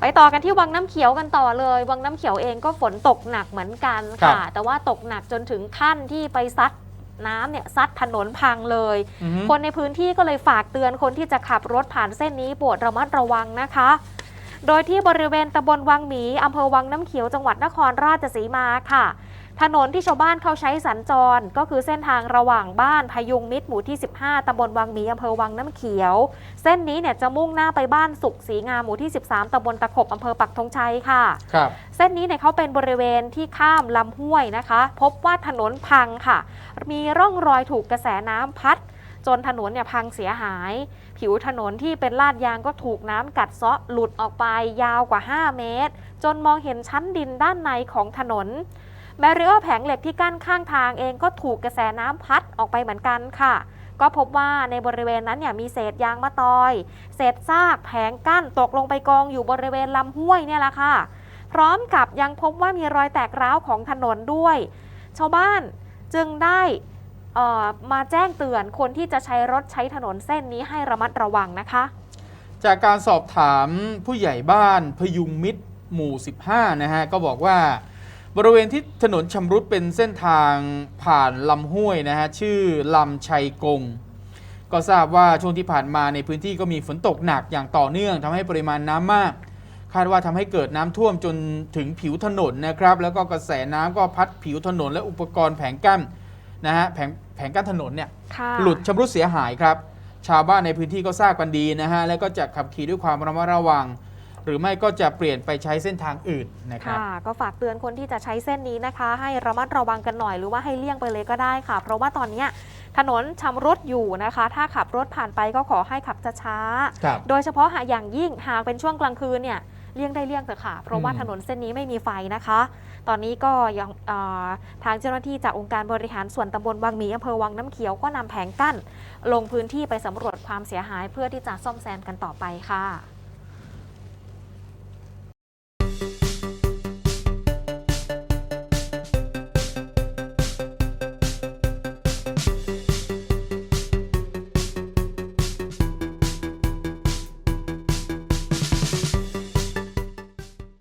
ไปต่อกันที่วังน้ำเขียวกันต่อเลย วังน้ำเขียวเองก็ฝนตกหนักเหมือนกันค่ะ แต่ว่าตกหนักจนถึงขั้นที่ไปซัดน้ำเนี่ยซัดถนนพังเลยอือฮึคนในพื้นที่ก็เลยฝากเตือนคนที่จะขับรถผ่านเส้นนี้โปรดระมัดระวังนะคะ โดยที่บริเวณตำบลวังหมีอำเภอวังน้ำเขียวจังหวัดนครราชสีมาค่ะ ถนนที่ชาวบ้านเขาใช้สัญจร ก็คือเส้นทางระหว่างบ้านพยุงมิตรหมู่ที่ 15 ตำบลวังหมีอำเภอวังน้ำเขียว เส้นนี้เนี่ยจะมุ่งหน้าไปบ้านสุขศรีงามหมู่ที่ 13 ตำบลตะขบอำเภอปักธงชัยค่ะครับเส้นนี้เนี่ยเขาเป็นบริเวณที่ข้ามลำห้วยนะคะ พบว่าถนนพังค่ะ มีร่องรอยถูกกระแสน้ำพัด จนถนนเนี่ยพังเสียหาย ผิวถนนที่เป็นลาดยางก็ถูกน้ำกัดเซาะหลุดออกไปยาวกว่า 5 เมตร จนมองเห็นชั้นดินด้านในของถนน แบเรียร์แผงเหล็กที่กั้นข้างทางเองก็ถูกกระแสน้ำพัดออกไปเหมือนกันค่ะ ก็พบว่าในบริเวณนั้นเนี่ยมีเศษยางมะตอย เศษซากแผงกั้นตกลงไปกองอยู่บริเวณลำห้วยเนี่ยแหละค่ะ พร้อมกับยังพบว่ามีรอยแตกร้าวของถนนด้วย ชาวบ้านจึงได้มาแจ้งเตือนคนที่จะใช้รถใช้ถนนเส้นนี้ให้ระมัดระวังนะคะ จากการสอบถามผู้ใหญ่บ้านพยุงมิตรหมู่ 15 นะฮะ ก็บอกว่า บริเวณที่ถนนชำรุดเป็นเส้นทางผ่านลำห้วยนะฮะชื่อลำชัยกง ก็ทราบว่าช่วงที่ผ่านมาในพื้นที่ก็มีฝนตกหนักอย่างต่อเนื่องทำให้ปริมาณน้ำมาก คาดว่าทำให้เกิดน้ำท่วมจนถึงผิวถนนนะครับ แล้วก็กระแสน้ำก็พัดผิวถนนและอุปกรณ์แผงกั้นนะฮะแผงแผงกั้นถนนเนี่ยค่ะหลุดชำรุดเสียหายครับ ชาวบ้านในพื้นที่ก็ทราบกันดีนะฮะแล้วก็จะขับขี่ด้วยความระมัดระวัง หรือไม่ก็จะเปลี่ยนไปใช้เส้นทางอื่นนะครับค่ะก็ฝากเตือนคนที่จะใช้เส้นนี้นะคะ ให้ระมัดระวังกันหน่อยหรือว่าให้เลี่ยงไปเลยก็ได้ค่ะ เพราะว่าตอนเนี้ยถนนชำรุดอยู่นะคะ ถ้าขับรถผ่านไปก็ขอให้ขับช้าๆครับโดยเฉพาะหากอย่างยิ่งหากเป็นช่วงกลางคืนเนี่ยเลี่ยงได้เลี่ยงเถอะค่ะ เพราะว่าอืมถนนเส้นนี้ไม่มีไฟนะคะ ตอนนี้ก็ยังเอ่อทางเจ้าหน้าที่จากองค์การบริหารส่วนตำบลวังหมีอำเภอวังน้ำเขียวก็นำแผงกั้น ลงพื้นที่ไปสำรวจความเสียหายเพื่อที่จะซ่อมแซมกันต่อไปค่ะ